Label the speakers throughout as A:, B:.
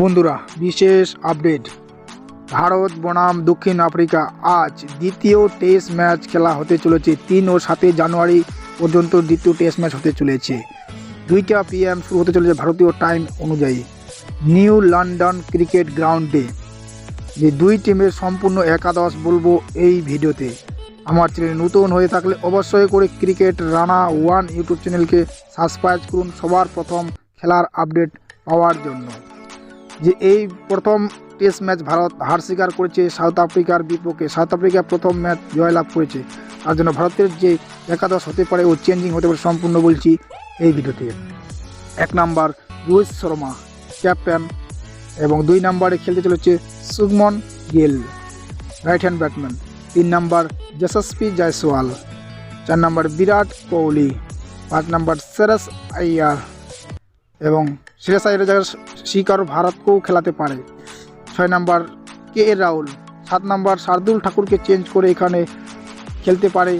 A: বন্ধুরা, বিশেষ আপডেট। ভারত, বনাম, দক্ষিণ আফ্রিকা, আজ দ্বিতীয় টেস্ট ম্যাচ খেলা হতে চলেছে। তিন ও সাতই জানুয়ারি পর্যন্ত দ্বিতীয় টেস্ট ম্যাচ হতে চলেছে। দুইটা পিএম শুরু হতে চলেছে ভারতীয় টাইম অনুযায়ী। নিউ লন্ডন ক্রিকেট গ্রাউন্ডে। যে দুই টিমের সম্পূর্ণ একাদশ বলব এই ভিডিওতে। আমার চ্যানেল নতুন হয়ে থাকলে অবশ্যই করে ক্রিকেট রানা ওয়ান ইউটিউব চ্যানেলকে সাবস্ক্রাইব করুন সবার প্রথম খেলার আপডেট পাওয়ার জন্য। যে এই প্রথম টেস্ট ম্যাচ ভারত হার স্বীকার করেছে সাউথ আফ্রিকার বিপক্ষে। সাউথ আফ্রিকা প্রথম ম্যাচ জয়লাভ করেছে। তার জন্য ভারতের যে একাদশ হতে পারে ও চেঞ্জিং হতে পারে সম্পূর্ণ বলছি এই ভিডিওতে। এক নাম্বার রোহিত শর্মা ক্যাপ্টেন এবং দুই নাম্বারে খেলতে চলেছে Shubman Gill right hand batsman তিন নাম্বার যশস্বী জয়সওয়াল, চার নাম্বার বিরাট কোহলি, পাঁচ নাম্বার সেরাস আইয়ার। এবং শ্রেয়াস আইয়ারের জায়গায় শিকার ভারতকেও খেলাতে পারে। ছয় নাম্বার কে এ রাহুল, সাত নাম্বার শার্দুল ঠাকুরকে চেঞ্জ করে এখানে খেলতে পারে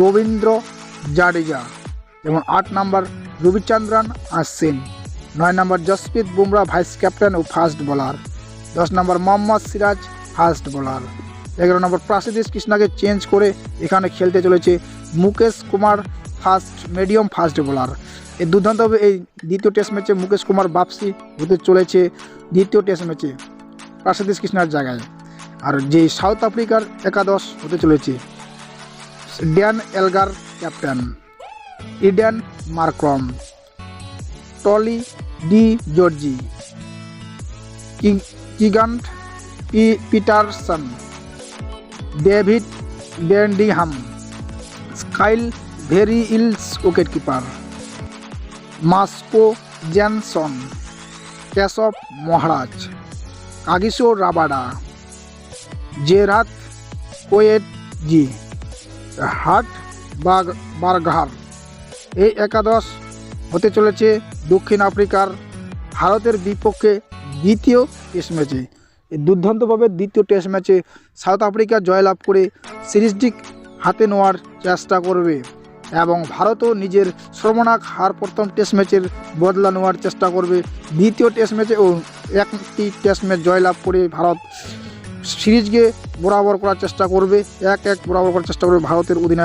A: রবীন্দ্র জাডেজা যেমন আট নাম্বার রবিচন্দ্রন আর সেন নয় number Jasprit Bumrah vice captain ও ফাস্ট বোলার দশ number Mohammed Siraj fast bowler এগারো নম্বর প্রাসিদিস কৃষ্ণাকে চেঞ্জ করে এখানে খেলতে চলেছে Mukesh Kumar fast medium fast bowler এই দুর্দান্ত এই দ্বিতীয় টেস্ট ম্যাচে মুকেশ কুমার বাপসি হতে চলেছে দ্বিতীয় টেস্ট ম্যাচে প্রাসিদিস কৃষ্ণার জায়গায়। আর যে সাউথ আফ্রিকার একাদশ হতে চলেছে Dean Elgar captain Aiden Markram Tony de Zorzi Keegan P Petersen David Bedingham Kyle Verreynne wicket keeper Marco Jansen, Keshav Maharaj, Kagiso Rabada, Gerald Coetzee, হাট বাগ বারঘার এই একাদশ হতে চলেছে দক্ষিণ আফ্রিকার ভারতের বিপক্ষে দ্বিতীয় টেস্ট ম্যাচে। দুর্দান্তভাবে দ্বিতীয় টেস্ট ম্যাচে সাউথ আফ্রিকা জয়লাভ করে সিরিজটি হাতে নেওয়ার চেষ্টা করবে। এবং ভারতও নিজের শ্রমণাক হার প্রথম টেস্ট ম্যাচের বদলা নেওয়ার চেষ্টা করবে। দ্বিতীয় টেস্ট ম্যাচে ও একটি টেস্ট ম্যাচ জয়লাভ করে ভারত সিরিজকে বরাবর করার চেষ্টা করবে, এক এক বরাবর করার চেষ্টা করবে ভারতের অধিনায়ক।